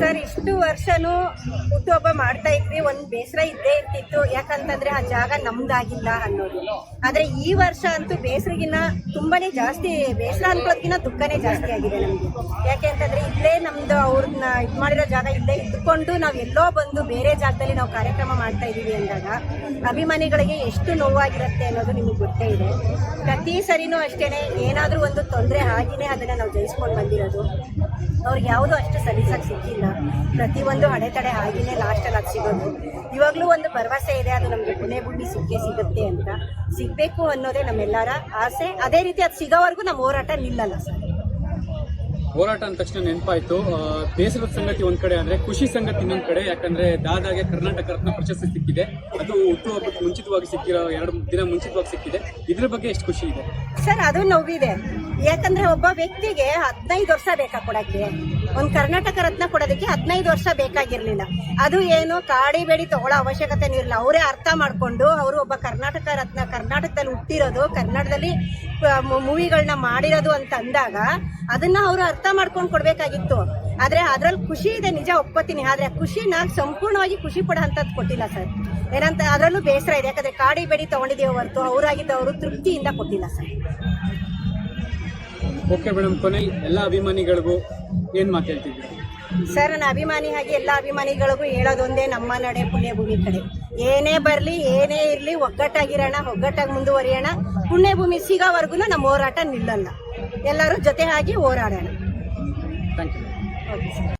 Sir, ಇಷ್ಟು ವರ್ಷನೂ ಹುಟ್ಟುಹಬ್ಬ ಮಾಡ್ತಾ ಇದ್ವಿ. ಒಂದು ಬೇಸರ ಇದ್ದೇ ಇರ್ತಿತ್ತು. ಯಾಕಂತಂದ್ರೆ ಆ ಜಾಗ ನಮ್ದಾಗಿಲ್ಲ ಅನ್ನೋದು. ಆದ್ರೆ ಈ ವರ್ಷ ಅಂತೂ ಬೇಸರಿಗಿನ್ನ ತುಂಬಾನೇ ಜಾಸ್ತಿ, ಬೇಸರ ಅನ್ಕೋದ್ಕಿನ್ನ ದುಃಖನೇ ಜಾಸ್ತಿ ಆಗಿದೆ ನಮ್ಗೆ. ಯಾಕೆ ಅಂತಂದ್ರೆ ಇಲ್ಲೇ ನಮ್ದು ಅವ್ರನ್ನ ಇದು ಮಾಡಿರೋ ಜಾಗ ಇಲ್ಲೇ ಇದ್ಕೊಂಡು ನಾವ್ ಎಲ್ಲೋ ಬಂದು ಬೇರೆ ಜಾಗದಲ್ಲಿ ನಾವು ಕಾರ್ಯಕ್ರಮ ಮಾಡ್ತಾ ಇದೀವಿ ಅಂದಾಗ ಅಭಿಮಾನಿಗಳಿಗೆ ಎಷ್ಟು ನೋವಾಗಿರುತ್ತೆ ಅನ್ನೋದು ನಿಮಗೆ ಗೊತ್ತೇ ಇದೆ. ಪ್ರತಿ ಸರಿನೂ ಅಷ್ಟೇನೆ ಏನಾದ್ರೂ ಒಂದು ತೊಂದರೆ ಆಗಿನೇ ಅದನ್ನ ನಾವು ಜಯಿಸ್ಕೊಂಡು ಬಂದಿರೋದು. ಅವ್ರಿಗೆ ಯಾವುದು ಅಷ್ಟು ಸಲೀಸಾಗಿ ಸಿಕ್ಕಿಲ್ಲ. ಪ್ರತಿಯೊಂದು ಅಡೆತಡೆ ಆಗಿನೇ ಲಾಸ್ಟಲ್ಲಿ ಅದು ಸಿಗೋದು. ಇವಾಗಲೂ ಒಂದು ಭರವಸೆ ಇದೆ ಅದು ನಮಗೆ ಪುಣೆ ಬುಡ್ಡಿ ಸಿಕ್ಕೇ ಸಿಗುತ್ತೆ ಅಂತ. ಸಿಗಬೇಕು ಅನ್ನೋದೇ ನಮ್ಮೆಲ್ಲರ ಆಸೆ. ಅದೇ ರೀತಿ ಅದು ಸಿಗೋವರೆಗೂ ನಮ್ಮ ಹೋರಾಟ ನಿಲ್ಲಲ್ಲ ಸರ್. ಹೋರಾಟ ಅಂದ ತಕ್ಷಣ ನೆನಪಾಯ್ತು. ಬೇಸರದ ಸಂಗತಿ ಒಂದ್ ಕಡೆ ಅಂದ್ರೆ ಖುಷಿ ಸಂಗತಿ ಇನ್ನೊಂದ್ ಕಡೆ. ಯಾಕಂದ್ರೆ ದಾದಾಗೆ ಕರ್ನಾಟಕ ರತ್ನ ಪ್ರಶಸ್ತಿ ಸಿಕ್ಕಿದೆ. ಅದು ಹುಟ್ಟುಹಬ್ಬಕ್ಕೆ ಮುಂಚಿತವಾಗಿ ಸಿಕ್ಕಿರೋ ಎರಡು ದಿನ ಮುಂಚಿತವಾಗಿ ಸಿಕ್ಕಿದೆ. ಇದ್ರ ಬಗ್ಗೆ ಎಷ್ಟು ಖುಷಿ ಇದೆ? ಸರ್ ಅದು ನೋವಿದೆ. ಯಾಕಂದ್ರೆ ಒಬ್ಬ ವ್ಯಕ್ತಿಗೆ ಹದಿನೈದು ವರ್ಷ ಬೇಕಾ ಕೊಡಕ್ಕೆ? ಒಂದ್ ಕರ್ನಾಟಕ ರತ್ನ ಕೊಡೋದಕ್ಕೆ ಹದಿನೈದು ವರ್ಷ ಬೇಕಾಗಿರ್ಲಿಲ್ಲ. ಅದು ಏನು ಕಾಡಿ ಬೇಡಿ ತಗೊಳ್ಳೋ ಅವಶ್ಯಕತೆ ಇರಲಿಲ್ಲ. ಅವರೇ ಅರ್ಥ ಮಾಡಿಕೊಂಡು ಅವರು ಒಬ್ಬ ಕರ್ನಾಟಕ ರತ್ನ ಕರ್ನಾಟಕದಲ್ಲಿ ಹುಟ್ಟಿರೋದು ಕನ್ನಡದಲ್ಲಿ ಮೂವಿಗಳನ್ನ ಮಾಡಿರೋದು ಅಂತ ಅಂದಾಗ ಅದನ್ನ ಅವರು ಅರ್ಥ ಮಾಡ್ಕೊಂಡು ಕೊಡಬೇಕಾಗಿತ್ತು. ಆದ್ರೆ ಅದ್ರಲ್ಲಿ ಖುಷಿ ಇದೆ, ನಿಜ ಒಪ್ಕೋತೀನಿ. ಆದ್ರೆ ಖುಷಿ ಖುಷಿನ ಸಂಪೂರ್ಣವಾಗಿ ಖುಷಿ ಪಡೋ ಅಂಥದ್ದು ಕೊಟ್ಟಿಲ್ಲ ಸರ್. ಏನಂತ, ಅದರಲ್ಲೂ ಬೇಸರ ಇದೆ. ಯಾಕಂದ್ರೆ ಕಾಡಿ ಬೇಡಿ ತಗೊಂಡಿದ್ದೇವೆ ಹೊರತು ಅವರಾಗಿದ್ದವರು ತೃಪ್ತಿಯಿಂದ ಕೊಟ್ಟಿಲ್ಲ ಸರ್. ಓಕೆ ಮೇಡಮ್ ಕೊನೆ ಎಲ್ಲ ಅಭಿಮಾನಿಗಳಿಗೂ ಏನ್ ಮಾತು ಹೇಳ್ತಿದ್ದೀರಾ ಸರ್ ನನ್ನ ಅಭಿಮಾನಿ ಹಾಗೆ ಎಲ್ಲ ಅಭಿಮಾನಿಗಳಿಗೂ ಹೇಳೋದೊಂದೇ ನಮ್ಮ ನಡೆ ಪುಣ್ಯಭೂಮಿ ಕಡೆ. ಏನೇ ಬರಲಿ ಏನೇ ಇರಲಿ ಒಗ್ಗಟ್ಟಾಗಿರೋಣ ಒಗ್ಗಟ್ಟಾಗಿ ಮುಂದುವರಿಯೋಣ. ಪುಣ್ಯಭೂಮಿ ಸಿಗೋವರೆಗೂ ನಮ್ಮ ಹೋರಾಟ ನಿಲ್ಲಲ್ಲ. ಎಲ್ಲರೂ ಜೊತೆ ಆಗಿ ಹೋರಾಡೋಣ. Thank you okay sir